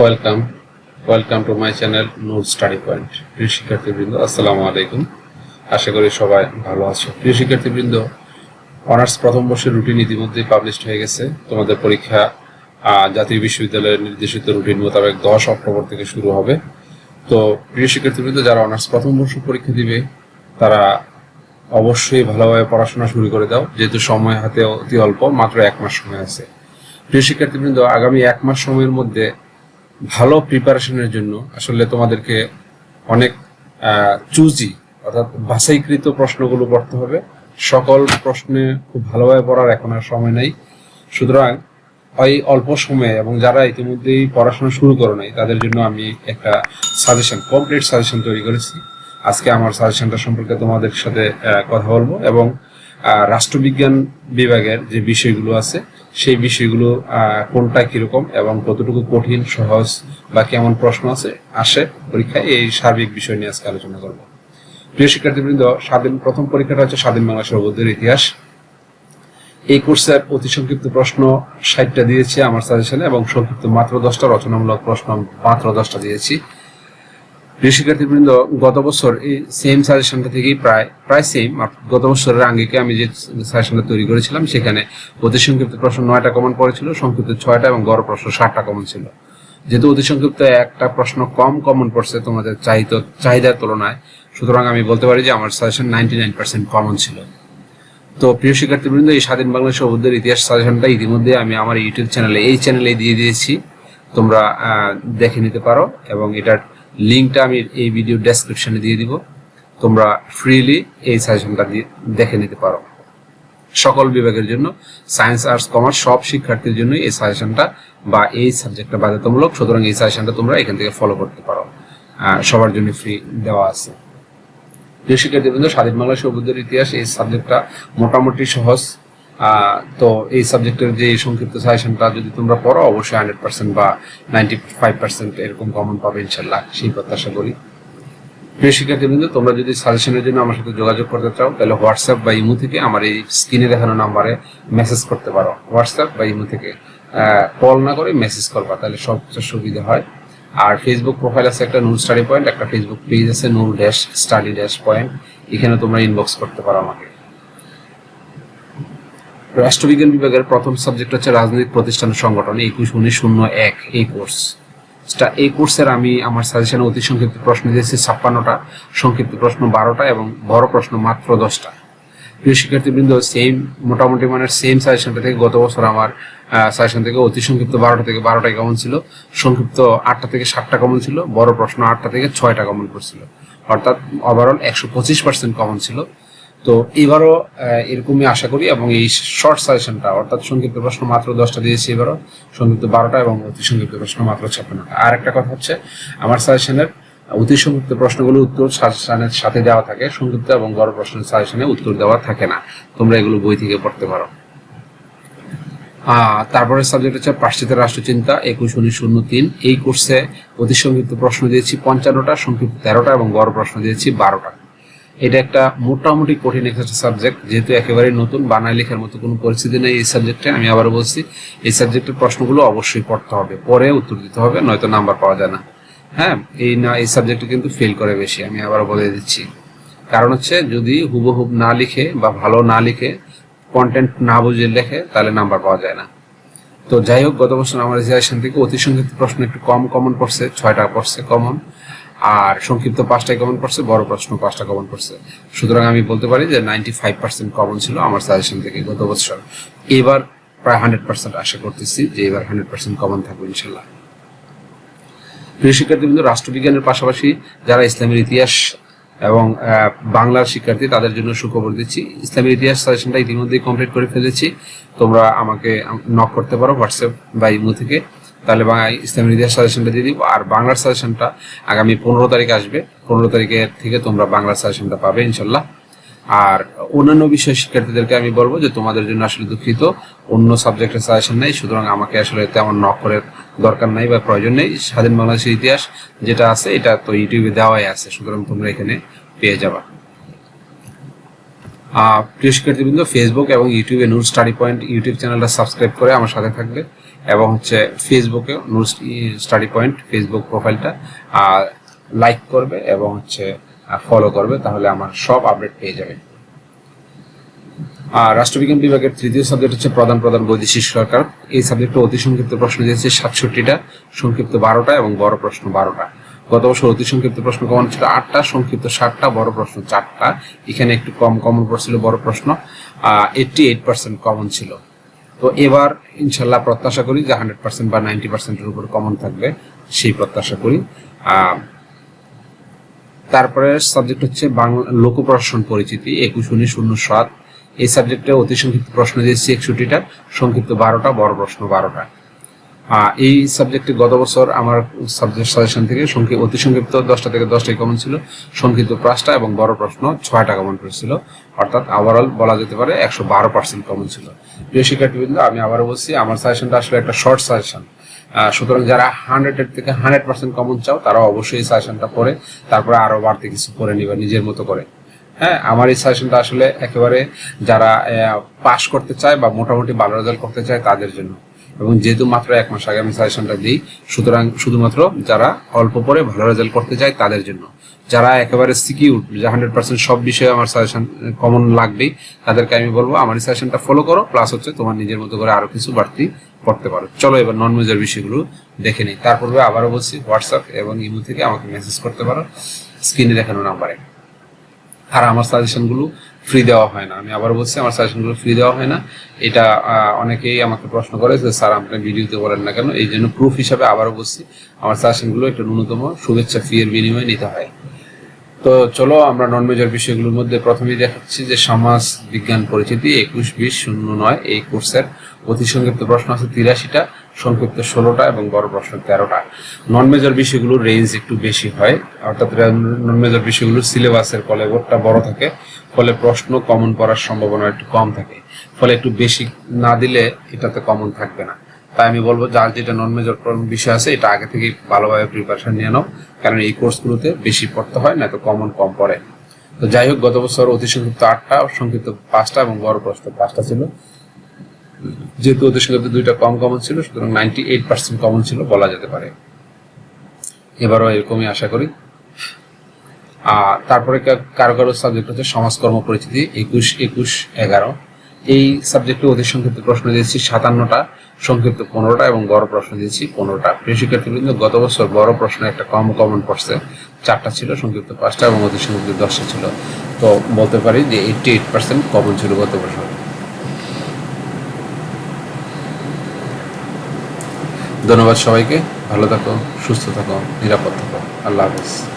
Welcome welcome to my channel Noor study point প্রিয় শিক্ষার্থীবৃন্দ আসসালামু আলাইকুম আশা করি সবাই ভালো আছো। প্রিয় শিক্ষার্থীবৃন্দ অনার্স প্রথম বর্ষের রুটিন ইতিমধ্যেই পাবলিশড হয়ে গেছে। তোমাদের পরীক্ষা জাতীয় বিশ্ববিদ্যালয়ের নির্দেশিত রুটিন মোতাবেক দশ অক্টোবর থেকে শুরু হবে। তো প্রিয় শিক্ষার্থীবৃন্দ যারা অনার্স প্রথম বর্ষ পরীক্ষা দিবে, তারা অবশ্যই ভালোভাবে পড়াশোনা শুরু করে দাও। যেহেতু সময় হাতে অতি অল্প, মাত্র এক মাস সময় আছে। প্রিয় শিক্ষার্থীবৃন্দ আগামী এক মাস সময়ের মধ্যে ভালো প্রিপারেশনের জন্য আসলে তোমাদেরকে অনেক চুজি অর্থাৎ বাছাইকৃত প্রশ্নগুলো পড়তে হবে। সকল প্রশ্নে খুব ভালোভাবে পড়ার এখন আর সময় নেই। সুতরাং ওই অল্প সময়ে এবং যারা ইতিমধ্যেই পড়াশোনা শুরু করো নাই, তাদের জন্য আমি একটা সাজেশন কমপ্লিট সাজেশন তৈরি করেছি। আজকে আমার সাজেশনটা সম্পর্কে তোমাদের সাথে কথা বলব এবং রাষ্ট্রবিজ্ঞান বিভাগের যে বিষয়গুলো আছে সেই বিষয়গুলো কোনটা কীরকম এবং কতটুকু কঠিন, সহজ বা কেমন প্রশ্ন আছে, আসে পরীক্ষায়, এই সার্বিক বিষয় নিয়ে আজকে আলোচনা করব। প্রিয় শিক্ষার্থীবৃন্দ, স্বাধীন প্রথম পরীক্ষাটা হচ্ছে স্বাধীন বাংলা সর্বোদয়ের ইতিহাস। এই কোর্সের অতি সংক্ষিপ্ত প্রশ্ন ষাটটা দিয়েছি আমার সাজেশনে এবং সংক্ষিপ্ত মাত্র দশটা রচনামূলক প্রশ্ন মাত্র দশটা দিয়েছি। শিক্ষার্থীবৃন্দ গত বছর এই সেম সাজেশনটা থেকেই প্রায় প্রায় সেম গত বছরের আঙ্গিকে আমি যে সাজেশনটা তৈরি করেছিলাম, সেখানে অতি সংক্ষিপ্ত প্রশ্ন নয়টা কমন পড়েছিল, সংক্ষিপ্ত ছয়টা এবং গড় প্রশ্ন ষাটটা কমন ছিল। যেহেতু অতি সংক্ষিপ্ত একটা প্রশ্ন কম কমন পড়ছে, তোমাদের চাহিদা চাহিদার তুলনায়, সুতরাং আমি বলতে পারি যে আমার suggestion ninety nine percent common ছিল। তো প্রিয় শিক্ষার্থীবৃন্দ, এই স্বাধীন বাংলাদেশ অবুদ্ধের ইতিহাস সাজেশনটা ইতিমধ্যে আমি আমার ইউটিউব চ্যানেলে এই চ্যানেলে দিয়ে দিয়েছি। তোমরা দেখে নিতে পারো এবং এটার লিঙ্কটা আমি এই ভিডিও ডেসক্রিপশনে দিয়ে দিব। তোমরা ফ্রিলি এই সাজেশনটা দিয়ে দেখে নিতে পারো। সকল বিভাগের জন্য সায়েন্স আর্টস কমার্স সব শিক্ষার্থীর জন্য এই সাজেশনটা বা এই সাবজেক্টটা বাধ্যতামূলক। সুতরাং এই সাজেশনটা তোমরা এখান থেকে ফলো করতে পারো। সবার জন্য ফ্রি দেওয়া আছে। প্রিয় শিক্ষার্থীবৃন্দ, স্বাধীন বাংলা সবুজের ইতিহাস এই সাবজেক্টটা মোটামুটি সহজ। তো এই সাবজেক্টের যে সংক্ষিপ্ত সাজেশনটা যদি তোমরা পড়ো, অবশ্যই হান্ড্রেড পার্সেন্ট বা নাইনটি ফাইভ পার্সেন্ট এরকম কমন পাবে ইনশাল্লাহ, সেই প্রত্যাশা করি। প্রিয় শিক্ষার্থীবৃন্দ, তোমরা যদি সাজেশনের জন্য আমার সাথে যোগাযোগ করতে চাও, তাহলে হোয়াটসঅ্যাপ বা ইমো থেকে আমার এই স্ক্রিনে দেখানো নাম্বারে মেসেজ করতে পারো। হোয়াটসঅ্যাপ বা ইমো থেকে। কল না করে মেসেজ করবা, তাহলে সবচেয়ে সুবিধা হয়। আর ফেসবুক প্রোফাইল আছে একটা নূর স্টাডি পয়েন্ট একটা ফেসবুক পেজ আছে Noor dash study dash point এখানে তোমরা ইনবক্স করতে পারো আমাকে। রাষ্ট্রবিজ্ঞান বিভাগের প্রথম সাবজেক্ট হচ্ছে রাজনৈতিক প্রতিষ্ঠান সংগঠন, একুশ উনিশ শূন্য এক এই কোর্স এই কোর্সের আমি আমার সাজেশনে অতি সংক্ষিপ্ত প্রশ্ন দিয়েছি, ছাপ্পান্নটা, সংক্ষিপ্ত প্রশ্ন বারোটা এবং বড় প্রশ্ন মাত্র দশটা। প্রিয় শিক্ষার্থীবৃন্দ সেম মোটামুটি মানে সেম সাজেশনটা থেকে গত বছর আমার সাজেশন থেকে অতি সংক্ষিপ্ত বারোটা থেকে বারোটাই কমন ছিল, সংক্ষিপ্ত আটটা থেকে সাতটা কমন ছিল, বড় প্রশ্ন আটটা থেকে ছয়টা কমন করছিল অর্থাৎ ওভারঅল একশো পঁচিশ পার্সেন্ট কমন ছিল। তো এবারও এরকমই আশা করি এবং এই শর্ট সাজেশনটা অর্থাৎ সংক্ষিপ্ত প্রশ্ন মাত্র দশটা দিয়েছি এবারও, সংক্ষিপ্ত বারোটা এবং অতি সংক্ষিপ্ত প্রশ্ন মাত্র ছাপ্পান্নটা। আর একটা কথা হচ্ছে, আমার সাজেশনের অতি সংক্ষিপ্ত প্রশ্নগুলো উত্তর সাজেশনের সাথে দেওয়া থাকে, সংক্ষিপ্ত এবং বড় প্রশ্নের সাজেশনে উত্তর দেওয়া থাকে না। তোমরা এগুলো বই থেকে পড়তে পারো। তারপরে সাবজেক্ট হচ্ছে পাশ্চাত্যের রাষ্ট্রচিন্তা, একুশ, উনিশ, শূন্য, তিন। এই কোর্সে অতি সংক্ষিপ্ত প্রশ্ন দিয়েছি পঞ্চান্নটা, সংক্ষিপ্ত তেরোটা এবং বড় প্রশ্ন দিয়েছি বারোটা। এটা একটা মোটামুটি কঠিন একটা সাবজেক্ট যেহেতু একেবারে নতুন, বানায় লেখার মতো কোনো পরিস্থিতি নেই এই সাবজেক্টে আমি আবার বলছি, এই সাবজেক্টের প্রশ্নগুলো অবশ্যই পড়তে হবে। পরে উত্তর দিতে হবে, নয়তো নাম্বার পাওয়া যায় না। হ্যাঁ এই না, এই সাবজেক্টে কিন্তু ফেল করে বেশি, আমি আবার বলে দিচ্ছি। কারণ হচ্ছে, যদি হুবহুব না লিখে বা ভালো না লিখে কন্টেন্ট না বুঝে লেখে, তাহলে নাম্বার পাওয়া যায় না। তো যাই হোক, গত বছর আমার রিজার্ভেশন থেকে অতি সংক্ষিপ্ত প্রশ্ন একটু কম কমন পড়ছে, ছয়টা পড়ছে কমন আর সংক্ষিপ্ত পাঁচটায় কমন পড়ছে, বড় প্রশ্ন পাঁচটা কমন পড়ছে। সুতরাং আমি বলতে পারি যে নাইনটি ফাইভ পার্সেন্ট কমন ছিল আমার সাজেশন থেকে গত বছর। এবার প্রায় হান্ড্রেড পার্সেন্ট আশা করতেছি যে এবার হান্ড্রেড পার্সেন্ট কমন থাকবে ইনশাল্লাহ। প্রিয় শিক্ষার্থীবৃন্দ, রাষ্ট্রবিজ্ঞানের পাশাপাশি যারা ইসলামের ইতিহাস এবং বাংলার শিক্ষার্থী, তাদের জন্য সুখবর দিচ্ছি। ইসলামের ইতিহাস সাজেশনটা ইতিমধ্যেই কমপ্লিট করে ফেলেছি। তোমরা আমাকে নক করতে পারো হোয়াটসঅ্যাপ বা ইমো থেকে। তাহলে বাংলা ইসলামের ইতিহাস সাজেশনটা দিয়ে দিব। আর বাংলার সাজেশনটা আগামী পনেরো তারিখ আসবে। পনেরো তারিখের থেকে তোমরা বাংলার সাজেশনটা পাবে, ইনশাল্লাহ। আর অন্যান্য বিষয় শিক্ষার্থীদেরকে আমি বলব যে, তোমাদের জন্য আসলে দুঃখিত। অন্য সাবজেক্টের সাজেশন নেই, সুতরাং আমাকে আসলে তেমন নক করে দরকার নাই বা প্রয়োজন নেই। স্বাধীন বাংলাদেশের ইতিহাস যেটা আছে, এটা তো ইউটিউবে দেওয়াই আছে, সুতরাং তোমরা এখানে পেয়ে যাবা। প্রিয় শিক্ষার্থীবৃন্দ ফেসবুক এবং ইউটিউবে নূর স্টাডি পয়েন্ট ইউটিউব চ্যানেলটা সাবস্ক্রাইব করে আমার সাথে থাকবে। এবং হচ্ছে ফেসবুকে নূর স্টাডি পয়েন্ট ফেসবুক প্রোফাইলটা আর লাইক করবে এবং হচ্ছে ফলো করবে, তাহলে আমার সব আপডেট পেয়ে যাবে। আর রাষ্ট্রবিজ্ঞান বিভাগের তৃতীয় সাবজেক্ট হচ্ছে প্রধান প্রধান বৈদেশিক সরকার। এই সাবজেক্টে অতি সংক্ষিপ্ত প্রশ্ন দিয়েছে, সাতষট্টিটা, সংক্ষিপ্ত বারোটা এবং বড় প্রশ্ন বারোটা। গত বছর অতি সংক্ষিপ্ত প্রশ্ন কমন ছিল আটটা, সংক্ষিপ্ত ষাটটা বড় প্রশ্ন চারটা। এখানে একটু কম কমন পড়ছিল বড় প্রশ্ন এইটটি এইট পার্সেন্ট কমন ছিল। তো এবার ইনশাল্লাহ প্রত্যাশা করি যে হান্ড্রেড পার্সেন্ট বা নাইনটি পার্সেন্টের উপর কমন থাকবে সেই প্রত্যাশা করি। তারপরে সাবজেক্ট হচ্ছে বাংলা লোক প্রশাসন পরিচিতি, একুশ উনিশ শূন্য সাত এই সাবজেক্টে অতি সংক্ষিপ্ত প্রশ্ন দিয়েছি একষট্টিটা, সংক্ষিপ্ত বারোটা, বড় প্রশ্ন বারোটা। এই সাবজেক্টে গত বছর আমার সাবজেক্ট সাজেশন থেকে সংক্ষিপ্ত অতি সংক্ষিপ্ত দশটা থেকে দশটাই কমন ছিল। সংক্ষিপ্ত পাঁচটা এবং বড় প্রশ্ন ছয়টা কমন করেছিল। অর্থাৎ ওভারঅল বলা যেতে পারে একশো বারো পার্সেন্ট কমন ছিল। প্রিয় শিক্ষার্থীবৃন্দ, আমি আবারও বলছি, আমার সাজেশনটা আসলে একটা শর্ট সাজেশন সুতরাং যারা হান্ড্রেড থেকে হান্ড্রেড পার্সেন্ট কমন চাও, তারা অবশ্যই এই সাজেশনটা পড়ে, তারপরে আরও বাড়তি কিছু করে নিবা নিজের মতো করে। হ্যাঁ আমার এই সাজেশনটা আসলে একেবারে যারা পাশ করতে চায় বা মোটামুটি ভালো রেজাল্ট করতে চায় তাদের জন্য। এবং যেহেতু মাত্র এক মাস আগে আমি সাজেশনটা দিই, সুতরাং শুধুমাত্র যারা অল্প পরে ভালো রেজাল্ট করতে চায় তাদের জন্য। যারা একেবারে সিকিউর যে হান্ড্রেড পার্সেন্ট সব বিষয়ে আমার সাজেশন কমন লাগবেই, তাদেরকে আমি বলব, আমার সাজেশনটা ফলো করো প্লাস হচ্ছে তোমার নিজের মতো করে আরও কিছু বাড়তি করতে পারো। চলো এবার নন মেজর বিষয়গুলো দেখে নিই। তার পূর্বে আবারও বলছি হোয়াটসঅ্যাপ এবং ইমো থেকে আমাকে মেসেজ করতে পারো। স্ক্রিনে দেখানো নাম্বারে আর আমার সাজেশনগুলো ফ্রি দেওয়া হয় না। আমি আবার বলছি, আমার সাজেশনগুলো ফ্রি দেওয়া হয় না। এটা অনেকেই আমাকে প্রশ্ন করে যে, স্যার, আপনি ভিডিওতে বলেন না কেন? এই জন্য প্রুফ হিসাবে আবারও বলছি, আমার সাজেশনগুলো একটু ন্যূনতম, শুভেচ্ছা ফি এর বিনিময়ে নিতে হয়। তো চলো, আমরা নন মেজর বিষয়গুলোর মধ্যে প্রথমেই দেখাচ্ছি যে, সমাজ বিজ্ঞান পরিচিতি একুশ বিশ শূন্য নয়, এই কোর্সের অতি সংক্ষিপ্ত প্রশ্ন আছে তিরাশিটা। সংক্ষিপ্ত ষোলোটা এবং বড় প্রশ্ন তেরোটা। নন মেজর বিষয়গুলোর রেঞ্জ একটু বেশি হয়, অর্থাৎ নন মেজর বিষয়গুলোর সিলেবাসের ফলে ওরটা বড় থাকে, ফলে প্রশ্ন কমন পড়ার সম্ভাবনা একটু কম থাকে। ফলে একটু বেশি না দিলে এটাতে কমন থাকবে না। তাই আমি বলব, যার যেটা নন মেজর বিষয় আছে, এটা আগে থেকে ভালোভাবে প্রিপারেশন নিয়ে নাও, কারণ এই কোর্সগুলোতে বেশি পড়তে হয়, না তো কমন কম পড়ে। তো যাই হোক, গত বছর অতি সংক্ষিপ্ত আটটা, সংক্ষিপ্ত পাঁচটা এবং বড় প্রশ্ন পাঁচটা ছিল। যেহেতু ওদের সংক্ষিপ্ত দুইটা কম কমন ছিল, সুতরাং নাইনটি এইট পার্সেন্ট কমন ছিল বলা যেতে পারে। এবারও এরকমই আশা করি। আর তারপরে কারও কারও সাবজেক্ট হচ্ছে সমাজকর্ম পরিচিতি, একুশ একুশ, এগারো। এই সাবজেক্টে অতি সংক্ষিপ্ত প্রশ্ন দিয়েছি, সাতান্নটা, সংক্ষিপ্ত পনেরোটা এবং বড় প্রশ্ন দিয়েছি পনেরোটা। প্রিয় শিক্ষার্থীবৃন্দ গত বছর বড় প্রশ্ন একটা কম কমন পড়ছে। চারটা ছিল, সংক্ষিপ্ত পাঁচটা এবং অতি সংক্ষিপ্ত দশটা ছিল। তো বলতে পারি যে এইটটি এইট পার্সেন্ট কমন ছিল গত বছর। ধন্যবাদ সবাইকে। ভালো থাকো সুস্থ থাকো নিরাপদ থাকো। আল্লাহ হাফেজ।